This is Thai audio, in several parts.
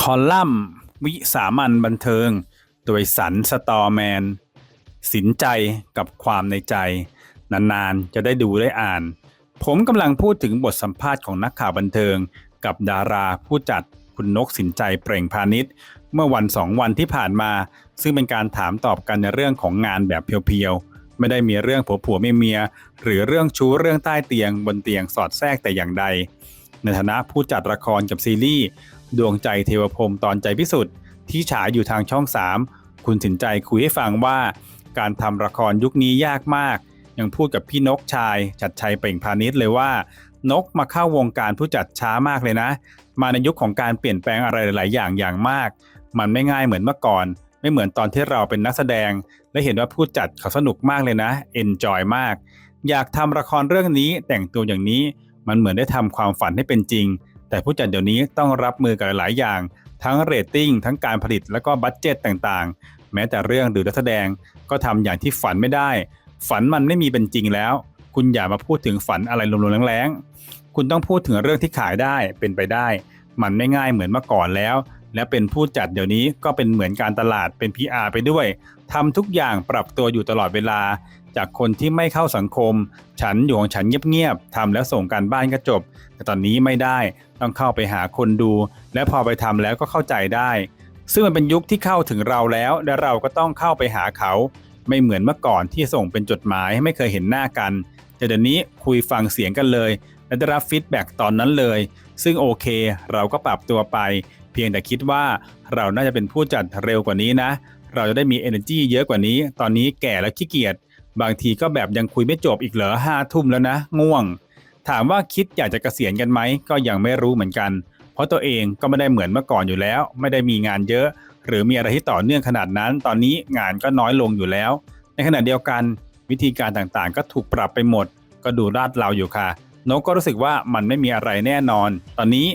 คอลัมน์ วิสามันบันเทิง โดยสันสตอแมน สินใจกับความในใจ นานๆ จะได้ดูได้อ่าน ผมกำลังพูดถึงบทสัมภาษณ์ของนักข่าวบันเทิง กับดาราผู้จัดคุณนกสินใจเปล่งพาณิชย์ เมื่อวันสองวันที่ผ่านมา ซึ่งเป็นการถามตอบกันในเรื่องของงานแบบเพียวๆ ไม่ได้มีเรื่องผัวผัวเมียหรือเรื่องชู้เรื่องใต้เตียงบนเตียงสอดแทรกแต่อย่างใด ในฐานะผู้จัดละครกับซีรีส์ ดวงใจเทวพรมตอนใจพิสุทธิ์ที่ฉายอยู่ทางช่อง 3 คุณสินใจคุยให้ฟังว่า การทำละครยุคนี้ยากมาก ยังพูดกับพี่นกชาย ชัดชัยเป่งพาณิชย์เลยว่า นกมาเข้าวงการผู้จัดช้ามากเลยนะ มาในยุคของการเปลี่ยนแปลงอะไรหลาย ๆ อย่างอย่างมาก มันไม่ง่ายเหมือนเมื่อก่อน ไม่เหมือนตอนที่เราเป็นนักแสดง และเห็นว่าผู้จัดเขาสนุกมากเลยนะเอนจอยมาก อยากทำละครเรื่องนี้แต่งตัวอย่างนี้มันเหมือนได้ทำความฝันให้เป็นจริง แต่ผู้จัดเดี๋ยวนี้ต้องรับมือกับหลายอย่าง ทั้งเรตติ้งทั้งการผลิตแล้วก็บัตเจตต่างๆ แม้แต่เรื่องหรือนักแสดงก็ทำอย่างที่ฝันไม่ได้ ฝันมันไม่มีเป็นจริงแล้ว คุณอย่ามาพูดถึงฝันอะไรลมๆแรงๆคุณต้องพูดถึงเรื่องที่ขายได้เป็นไปได้ มันไม่ง่ายเหมือนเมื่อก่อนแล้ว และเป็นผู้จัดเดี๋ยวนี้ก็เป็นเหมือนการตลาดเป็น PR ไปด้วยทำทุกอย่างปรับตัวอยู่ตลอดเวลา จากคนที่ไม่เข้าสังคม ฉันอยู่ของฉันเงียบๆทำแล้วส่งการบ้านก็จบ แต่ตอนนี้ไม่ได้ต้องเข้าไปหาคนดู และพอไปทำแล้วก็เข้าใจได้ ซึ่งมันเป็นยุคที่เข้าถึงเราแล้ว และเราก็ต้องเข้าไปหาเขา ไม่เหมือนเมื่อก่อนที่ส่งเป็นจดหมายไม่เคยเห็นหน้ากัน แต่เดี๋ยวนี้คุยฟังเสียงกันเลยและได้รับฟีดแบ็กตอนนั้นเลย ซึ่งโอเค เราก็ปรับตัวไป พียงแต่คิดว่าเราน่าจะเป็นผู้จัดเร็วกว่านี้นะ เราจะได้มี energy เยอะกว่านี้ ตอนนี้แก่แล้วขี้เกียจบางทีก็แบบยังคุยไม่จบอีกเหรอห้าทุ่มแล้วนะ ง่วง ถามว่าคิดอยากจะเกษียณกันไหมก็ยังไม่รู้เหมือนกัน เพราะตัวเองก็ไม่ได้เหมือนเมื่อก่อนอยู่แล้ว ไม่ได้มีงานเยอะ หรือมีอะไรที่ต่อเนื่องขนาดนั้น ตอนนี้งานก็น้อยลงอยู่แล้ว ในขณะเดียวกัน วิธีการต่างๆ ก็ถูกปรับไปหมด ก็ดูราดเราอยู่ค่ะนกก็รู้สึกว่ามันไม่มีอะไรแน่นอน ตอนนี้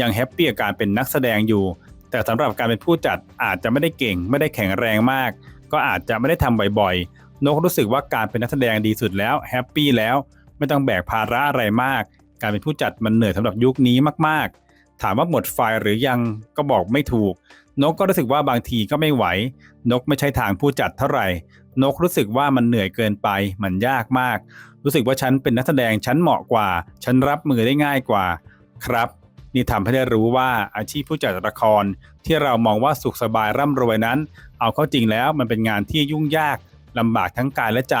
ยังแฮปปี้กับการเป็นนักแสดงอยู่ แต่สำหรับการเป็นผู้จัดอาจจะไม่ได้เก่ง ไม่ได้แข็งแรงมาก ก็อาจจะไม่ได้ทำบ่อยๆ นกรู้สึกว่าการเป็นนักแสดงดีสุดแล้วแฮปปี้แล้วไม่ต้องแบกภาระอะไรมาก การเป็นผู้จัดมันเหนื่อยสำหรับยุคนี้มากๆ ถามว่าหมดไฟหรือยังก็บอกไม่ถูก นกก็รู้สึกว่าบางทีก็ไม่ไหว นกไม่ใช่ทางผู้จัดเท่าไหร่ นกรู้สึกว่ามันเหนื่อยเกินไป มันยากมาก รู้สึกว่าฉันเป็นนักแสดงฉันเหมาะกว่า ฉันรับมือได้ง่ายกว่า ครับ นี่ทำให้ได้รู้ว่าอาชีพผู้จัดละคร ที่เรามองว่าสุขสบายร่ำรวยนั้น เอาเข้าจริงแล้วมันเป็นงานที่ยุ่งยากลำบากทั้งกายและใจ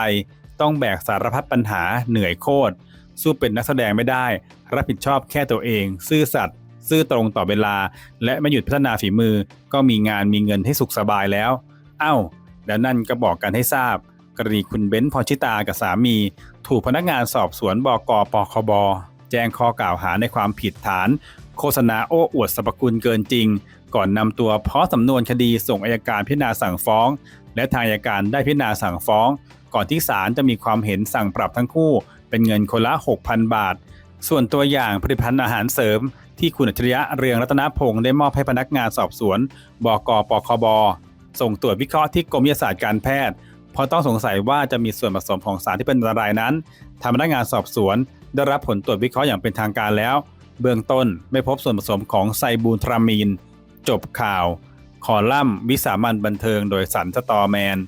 ต้องแบกสารพัดปัญหาเหนื่อยโคตรสู้เป็นนักแสดงไม่ได้ รับผิดชอบแค่ตัวเอง ซื่อสัตย์ซื่อตรงต่อเวลา และไม่หยุดพัฒนาฝีมือ ก็มีงานมีเงินให้สุขสบายแล้ว เอ้า แล้วนั่นก็บอกกันให้ทราบ กรณีคุณเบ้นพรชิตากับสามี ถูกพนักงานสอบสวนบกปคบแจ้งข้อกล่าวหาในความผิดฐาน โฆษณาโอ้อวดสรรพคุณเกินจริง ก่อนนำตัวเพราะสำนวนคดีส่งอายการพิจารณาสั่งฟ้อง และทางอัยการได้พิจารณาสั่งฟ้อง ก่อนที่ศาลจะมีความเห็นสั่งปรับทั้งคู่ เป็นเงินคนละ 6,000 บาท ส่วนตัวอย่างผลิตภัณฑ์อาหารเสริม ที่คุณอัจฉริยะเรืองรัตนพงศ์ได้มอบให้พนักงานสอบสวน บกปคบส่งตรวจวิเคราะห์ที่กรมวิทยาศาสตร์การแพทย์เพราะต้องสงสัยว่าจะมีส่วนผสมของสารที่เป็นอันตรายนั้นทางพนักงานสอบสวน ได้รับผลตรวจวิเคราะห์อย่างเป็นทางการแล้ว เบื้องต้นไม่พบส่วนผสมของไซบูทรามีน จบข่าว คอลัมน์วิสามันบันเทิงโดยสันสตอแมน